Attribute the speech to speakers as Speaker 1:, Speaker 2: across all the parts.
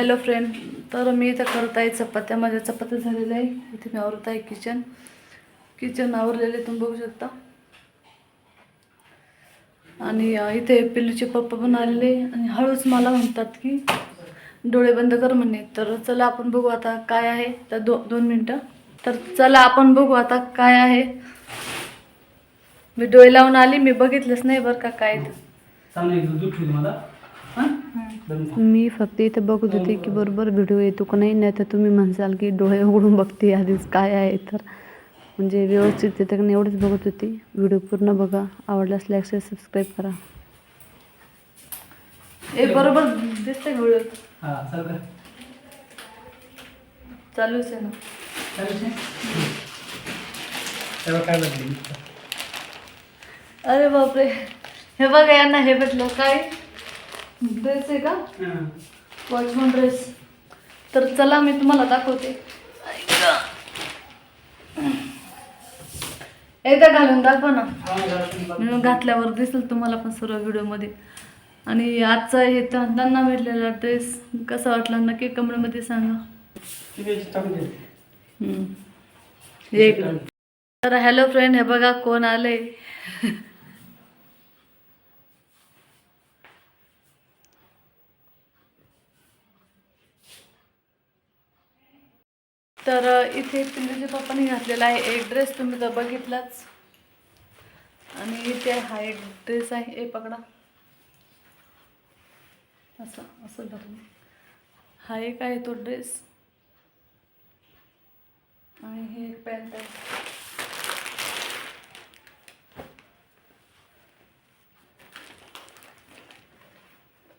Speaker 1: Hello friend तर मी इथं करत आहे चपात्या. माझ्या चपात्या झालेल्या आहे. इथे मी आवरत आहे किचन. किचन आवरलेले तुम्ही बघू शकता. आणि इथे पिल्लूचे पप्पा पण आलेले आणि हळूच मला म्हणतात की डोळे बंद कर म्हणे. तर चला आपण बघू आता काय आहे. तर दो दोन मिनटं. तर चला आपण बघू आता काय आहे. मी डोळे लावून आली. मी बघितलंच नाही बरं का काय
Speaker 2: तर मला.
Speaker 3: मी फक्त इथे बघत होते की बरोबर व्हिडिओ येतो का नाही नाही तर तुम्ही म्हणसाल की डोळे उघडून बघते आधीच काय आहे तर. म्हणजे व्यवस्थित येतं का नाही एवढंच बघत होती. व्हिडिओ पूर्ण बघा. आवडल्यास लाईक शेअर सबस्क्राईब करा.
Speaker 1: ए बरोबर दिसतंय व्हिडिओ
Speaker 2: हां सरकार
Speaker 1: चालूच आहे ना.
Speaker 2: काय
Speaker 1: अरे बापरे. हे बघा यांना हे भेटलं. काय? ड्रेस आहे का? वॉचमन ड्रेस तर चला मी तुम्हाला दाखवते. एकदा घालून दाखवा ना. घातल्यावर दिसेल तुम्हाला पण सर्व व्हिडिओमध्ये. आणि आजचा हे त्या- त्यांना भेटलेला ड्रेस कसा वाटला? नक्की कमेंटमध्ये सांगा. तर हॅलो फ्रेंड हे बघा कोण आले तर इथे पिल्लूच्या पप्पाने घातलेला आहे एक ड्रेस तुम्ही तर बघितलाच. आणि इथे हा एक ड्रेस आहे. ए पकडा. असं असं धरून. हा एक आहे तो ड्रेस आणि हे एक पॅन्ट आहे.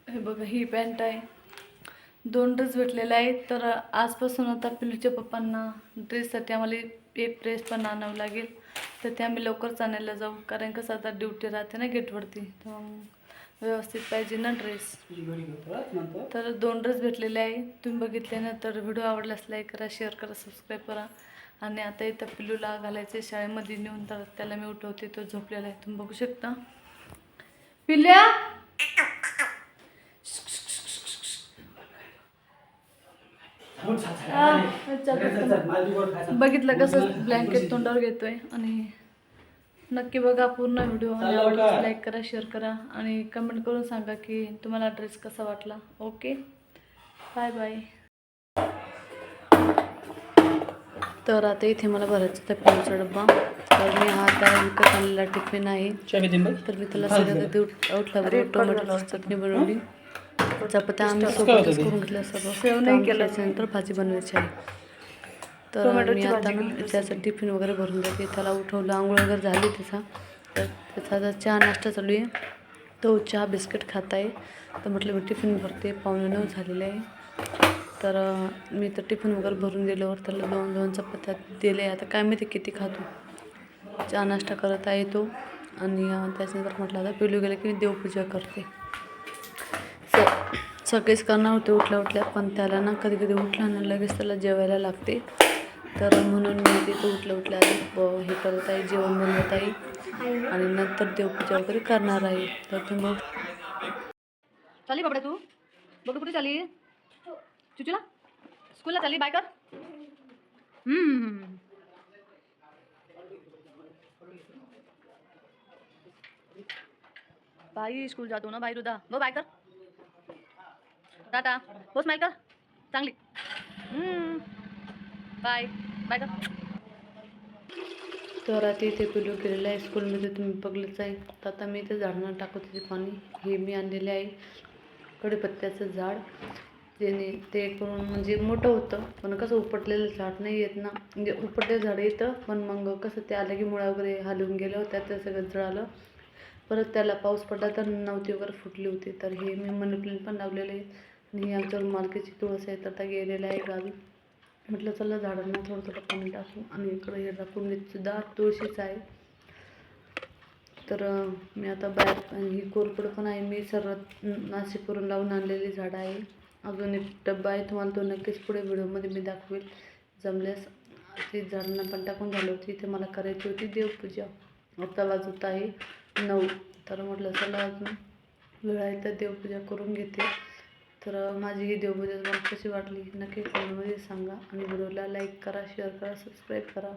Speaker 1: हे बघा ही पॅन्ट आहे. दोन ड्रेस भेटलेले आहेत. तर आजपासून आता पिलूच्या पप्पांना ड्रेससाठी आम्हाला एक ड्रेस पण आणावं लागेल. तर ते आम्ही लवकरच आणायला जाऊ. कारण कसं आता ड्युटी राहते ना गेटवरती तर मग व्यवस्थित पाहिजे ना ड्रेस तर दोन ड्रेस भेटलेले आहे तुम्ही बघितले ना तर व्हिडिओ आवडल्यास लाईक करा शेअर करा सबस्क्राईब करा. आणि आता इथं पिल्लूला घालायचे शाळेमध्ये नेऊन तर त्याला मी उठवते. तो झोपलेला आहे. तुम्ही बघू शकता. पिल्ल्या बघितलं कसं ब्लँकेट तोंडावर घेतोय. आणि नक्की बघा पूर्ण व्हिडिओ? लाईक करा शेअर करा. आणि कमेंट करून सांगा की तुम्हाला ड्रेस कसा वाटला. ओके बाय बाय
Speaker 3: तर आता इथे मला भरायचं त्या पेनचा डब्बा. तर मी हा आता विकत आणलेला टिफिन आहे. तर मी त्याला सगळं देऊ उठल्यावर टोमॅटोची चटणी बनवली. चपात्या आम्ही सोबतच करून घेतल्या
Speaker 1: सेव
Speaker 3: सर्व
Speaker 1: नाही केलं.
Speaker 3: नंतर भाजी बनवायची आहे. तर मी आता ना त्याचं टिफिन वगैरे भरून देते. त्याला उठवलं. आंघोळ वगैरे झाली त्याचा. तर त्याचा आता चहा नाश्ता चालू आहे. तो चहा बिस्किट खात आहे. तर म्हटलं मी टिफिन भरते. पावणे नऊ झालेले आहे. तर मी तर टिफिन वगैरे भरून दिल्यावर त्याला दोन दोन चपात्या दिले आता काय माहिती किती खातो. चहा नाश्ता करत आहे तो. आणि त्याच्यानंतर म्हटलं आता पिलू गेलं की मी देवपूजा करते. सकाळीच करणार होते उठल्या उठल्या पण त्याला ना कधी कधी उठला ना लगेच त्याला जेवायला लागते. तर म्हणून मी तिथं उठल्या उठल्या आधी ब- हे करत आहे जेवण बनवत आहे आणि नंतर देवपूजा वगैरे करणार आहे. तर तुम्ही बघ चाली बाबड्या तू? बघ कुठे चाली? चुचूला? स्कूलला चालली बाय कर. बाई स्कूल जातो ना बाई रुदा. बघ बाय कर. टाटा हो स्माईल कर चांगली बाय बाय कर तर आता इथे पिलू केलेलं आहे. स्कूलमध्ये तुम्ही बघलंच आहे. तर आता मी इथे झाडांना टाकत होते पाणी. हे मी आणलेले आहे. कढीपत्त्याचं झाड. जेणे ते करून म्हणजे मोठं होतं. पण कसं उपटलेलं झाड नाही येत ना. म्हणजे उपटलेलं झाड येतं. पण मग कसं ते आलं की मुळा वगैरे हलवून गेलं. होत्या ते सगळं जळालं. परत त्याला पाऊस पडला तर नव्हती वगैरे फुटली होती. तर हे मी मनी पण लावलेले आहे आणि हे आमच्यावर मालकीची तुळस आहे तर आता गेलेल्या आहे गावी म्हटलं चला झाडांना थोडं थोडं पाणी टाकू आणि इकडं हे दाखवून सुद्धा तुळशीच आहे. तर मी आता बाहेर आणि ही कोरपड पण आहे. मी सर्वात नाशिकवरून लावून आणलेली झाडं आहे. अजून एक डब्बा आहे. तुम्हाला तो नक्कीच पुढे व्हिडिओमध्ये मी दाखवेल. जमल्यास ती झाडांना पण टाकून झाली होती. इथे मला करायची होती देवपूजा. आता वाजत आहे नऊ. तर म्हटलं चला अजून वेळ आहे तर देवपूजा करून घेते. तर माझी ही देवपूजा तुम्हाला कशी वाटली नक्की कमेंटमध्ये सांगा. आणि व्हिडिओला लाईक करा शेअर करा सबस्क्राईब करा.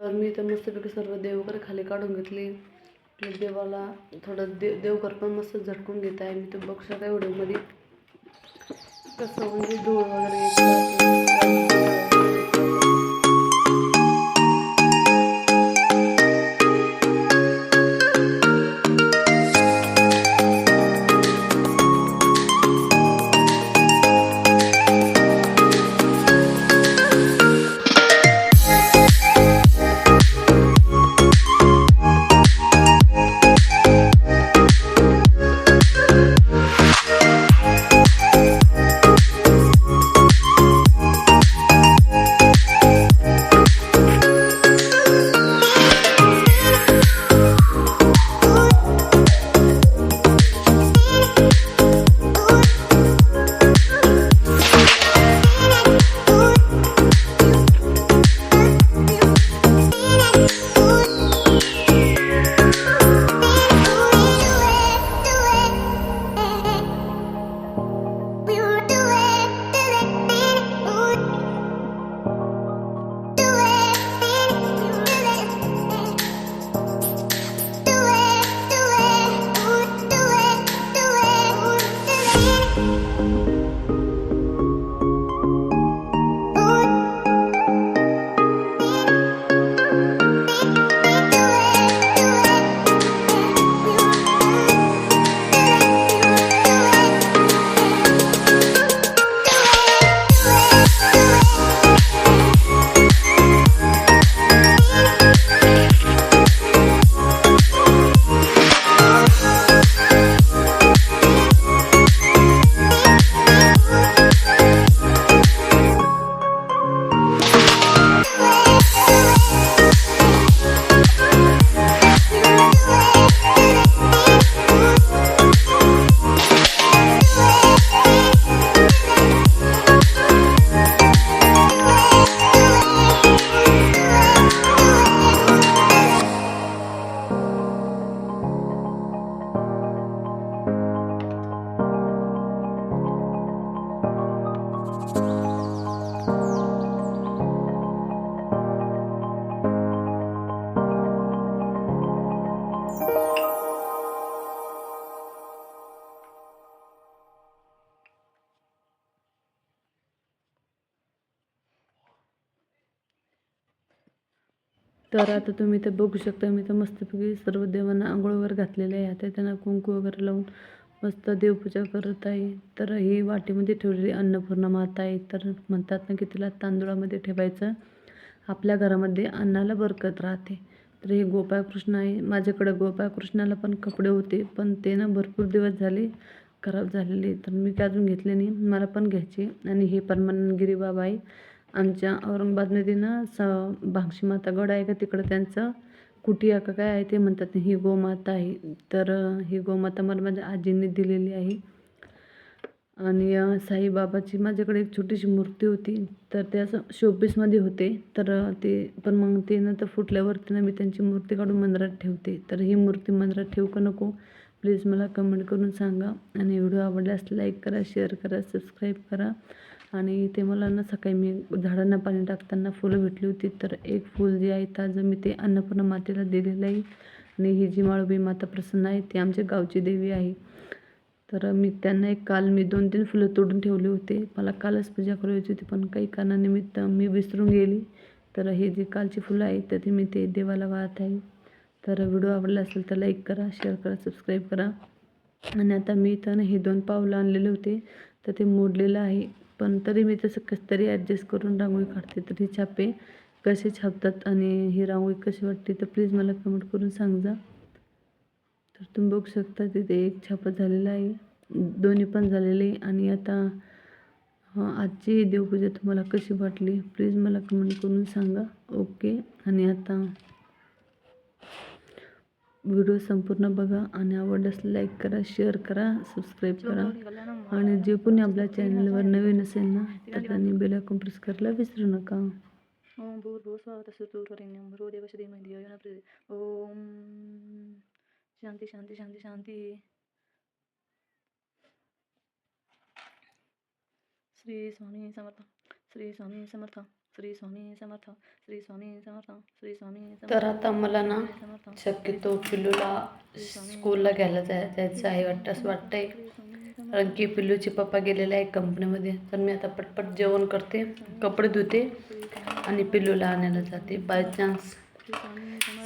Speaker 3: तर मी तर मस्तपैकी सर्व देव वगैरे खाली काढून घेतली. आपल्या देवाला थोडं देव देवघर पण मस्त झटकून घेत आहे. मी तर बघू शकता व्हिडिओमध्ये कसं म्हणजे धूळ वगैरे तर आता तुम्ही ते बघू शकता. मी तर मस्तपैकी सर्व देवांना आंघोळ वगैरे घातलेले आहे. आता त्यांना कुंकू वगैरे लावून मस्त देवपूजा करत आहे. तर ही वाटीमध्ये ठेवलेली अन्नपूर्णा माता आहे. तर म्हणतात ना की तिला तांदुळामध्ये ठेवायचं. आपल्या घरामध्ये अन्नाला बरकत राहते. तर हे गोपाळकृष्ण आहे. माझ्याकडे गोपाळकृष्णाला पण कपडे होते. पण ते ना भरपूर दिवस झाले खराब झालेले. तर मी काय अजून घेतले नाही. मला पण घ्यायचे. आणि हे परमानंदगिरी बाबा आहे. आमच्या औरंगाबादमध्ये ना स भांगशी माता गड आहे का तिकडं त्यांचं. कुटिया का काय आहे ते म्हणतात ही गोमाता आहे. तर ही गोमाता मला माझ्या आजींनी दिलेली आहे. आणि साईबाबाची माझ्याकडे एक छोटीशी मूर्ती होती. तर ते असं शोपीसमध्ये होते. तर ते पण मग ते तर फुटल्यावरती ना मी त्यांची मूर्ती काढून मंदिरात ठेवते. तर ही मूर्ती मंदिरात ठेवू का नको? प्लीज मला कमेंट करून सांगा. आणि व्हिडिओ आवडल्यास लाईक करा शेअर करा सबस्क्राईब करा. आणि ते मला ना सकाळी मी झाडांना पाणी टाकताना फुलं भेटली होती. तर एक फूल जे आहे ताजं मी ते अन्नपूर्णा मातेला दिलेलं आहे. आणि ही जी माळोबी माता प्रसन्न आहे ती आमच्या गावची देवी आहे. तर मी त्यांना एक काल मी दोन तीन फुलं तोडून ठेवले होते. मला कालच पूजा करायची होती पण काही कारणानिमित्त मी विसरून गेली. तर हे जे कालची फुलं आहेत तर ती मी ते देवाला वाहत आहे. तर व्हिडिओ आवडला असेल तर लाईक करा शेअर करा सबस्क्राईब करा. आणि आता मी तर हे दोन पावलं आणलेले होते. तर ते मोडलेलं आहे. पण तरी मी तसं कसं तरी ॲडजस्ट करून रांगोळी काढते. तर हे छापे कसे छापतात आणि ही रांगोळी कशी वाटते तर प्लीज मला कमेंट करून सांगा तर तुम्ही बघू शकता तिथे एक छापा झालेला आहे. दोन्ही पण झालेले आहे. आणि आता आजची देवपूजा तुम्हाला कशी वाटली? प्लीज मला कमेंट करून सांगा. ओके आणि आता व्हिडिओ संपूर्ण बघा आणि आवडल्यास लाईक करा शेअर करा सबस्क्राईब करा. आणि जे कोणी आपल्या चॅनलवर नवीन असेल ना तर त्यांनी बेल आयकॉन प्रेस करायला विसरू नका.
Speaker 1: ओम प्रचोदयात्. ओम. शांती शांती शांती शांती. श्री स्वामी समर्थ श्री स्वामी समर्थ. श्री स्वामी समर्थ श्री स्वामी समर्थ श्री स्वामी समर्थ
Speaker 3: तर आता मला ना शक्यतो पिल्लूला स्कूलला घ्यायला जाय जायचं आहे वाटतं असं वाटतंय कारण की पिल्लूचे पप्पा गेलेले आहे कंपनीमध्ये तर मी आता पटपट जेवण करते कपडे धुते आणि पिल्लूला आणायला जाते बाय चान्स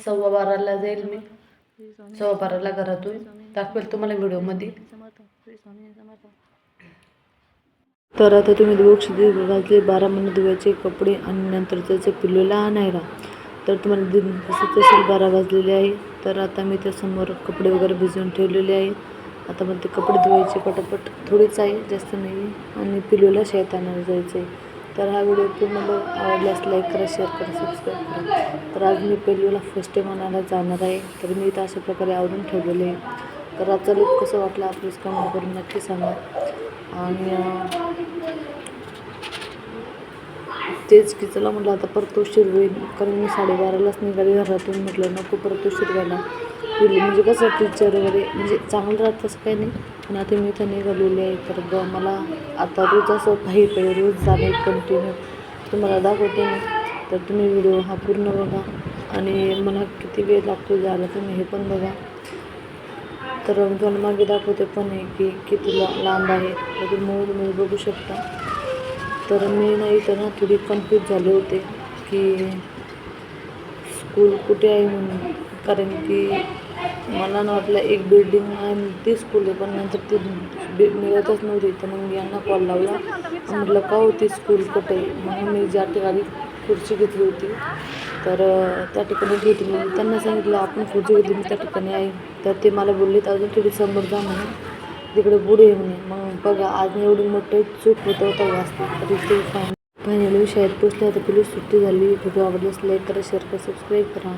Speaker 3: सव्वा बाराला जाईल मी सव्वा बाराला घरातून दाखवेल तुम्हाला व्हिडिओमध्ये
Speaker 1: समर्थ श्री स्वामी समर्थ
Speaker 3: तर आता तुम्ही बघू शकता. घातले बारा महिने धुवायचे कपडे आणि नंतर त्याचे पिल्लूला आणायला. तर तुम्हाला दिन तसं तसेच बारा वाजलेले आहे. तर आता मी त्यासमोर कपडे वगैरे भिजवून ठेवलेले आहे. आता मग ते कपडे धुवायचे पटापट. थोडीच आहे जास्त नाही. आणि पिल्लूला शाळेत आणायला जायचं आहे तर हा व्हिडिओ तुम्हाला आवडल्यास लाईक करा शेअर करा सबस्क्राईब करा. तर आज मी पिल्लूला फर्स्ट टाईम आणायला जाणार आहे. तर मी इथं अशा प्रकारे आवडून ठेवलेले आहे. तर आजचा लूक कसं वाटला प्लीज कमेंट करून नक्की सांगा. आणि तेच की चला म्हटलं आता परत उशीर होईल कारण मी साडेबारालाच निघाले घरातून म्हटलं नको परत उशीर व्हायला म्हणजे कसं टीचर वगैरे म्हणजे चांगलं राहत असं काही नाही पण आता मी इथं निघालेली आहे तर ब मला आता रोज असं काही पाहिजे रोज जाणे कंटिन्यू तुम्हाला दाखवते मी तर तुम्ही व्हिडिओ हा पूर्ण बघा आणि मला किती वेळ लागतो जायला तुम्ही हे पण बघा. तर मी तुम्हाला मागे दाखवते पण आहे की किती लांब आहे तर तुम्ही तुम्ही बघू शकता. तर मी नाही तर ना थोडी कन्फ्यूज झाले होते की स्कूल कुठे आहे म्हणून. कारण की मला ना वाटलं एक बिल्डिंग आहे ती स्कूल आहे पण नंतर ती बि- मिळतच नव्हती. तर मग मी यांना कॉल लावला. म्हटलं का होती स्कूल कुठे? म्हणून मग मी ज्या ठिकाणी खुर्ची घेतली होती तर त्या ठिकाणी घेतली. त्यांना सांगितलं आपण खुर्ची घेतली मी त्या ठिकाणी आहे. तर ते मला बोललेत अजून थोडी समोर जा म्हणून. तिकडे पुढे ये म्हणे. मग बघा आज एवढी मोठं चूक होतं होतं वाचते? तरी ते फायन फायनली शाळेत पोचल्या तर पोलीस सुट्टी झाली. व्हिडिओ आवडल्यास लाईक करा शेअर करा सबस्क्राईब करा.